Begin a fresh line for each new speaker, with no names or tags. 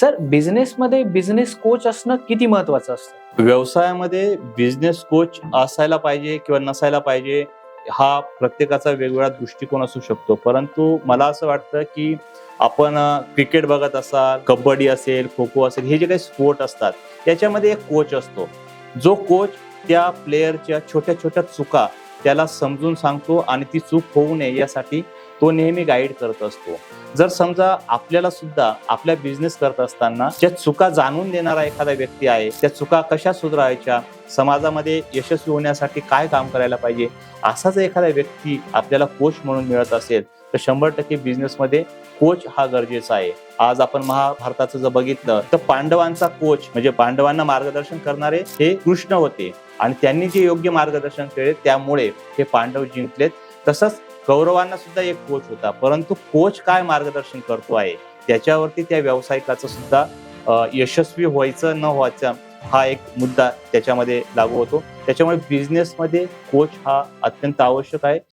Sir बिझनेसमध्ये business coach असणं किती महत्वाचं असतं?
व्यवसायामध्ये बिझनेस कोच असायला पाहिजे किंवा नसायला पाहिजे हा प्रत्येकाचा वेगवेगळा दृष्टिकोन असू शकतो. परंतु मला असं वाटतं की आपण क्रिकेट बघत असाल कबड्डी असेल खो खो असेल हे जे काही स्पोर्ट असतात त्याच्यामध्ये एक कोच असतो. जो कोच त्या प्लेयरच्या छोट्या छोट्या चुका त्याला समजून सांगतो आणि ती चूक होऊ नये यासाठी तो नेहमी गाईड करत असतो. जर समजा आपल्याला सुद्धा आपल्या बिझनेस करत असताना ज्या चुका जाणून देणारा एखादा व्यक्ती आहे त्या चुका कशा सुधारायच्या समाजामध्ये यशस्वी होण्यासाठी काय काम करायला पाहिजे असा जर एखादा व्यक्ती आपल्याला कोच म्हणून मिळत असेल तर शंभर टक्के बिझनेसमध्ये कोच हा गरजेचा आहे. आज आपण महाभारताचं जर बघितलं तर पांडवांचा कोच म्हणजे पांडवांना मार्गदर्शन करणारे हे कृष्ण होते. आणि त्यांनी जे योग्य मार्गदर्शन केले त्यामुळे हे पांडव जिंकलेत. तसंच कौरवांना सुद्धा एक कोच होता. परंतु कोच काय मार्गदर्शन करतो आहे? त्याच्यावरती त्या व्यावसायिकाचं सुद्धा यशस्वी व्हायचं न व्हायचं हा एक मुद्दा त्याच्यामध्ये लागू होतो. त्याच्यामुळे बिझनेसमध्ये कोच हा अत्यंत आवश्यक आहे.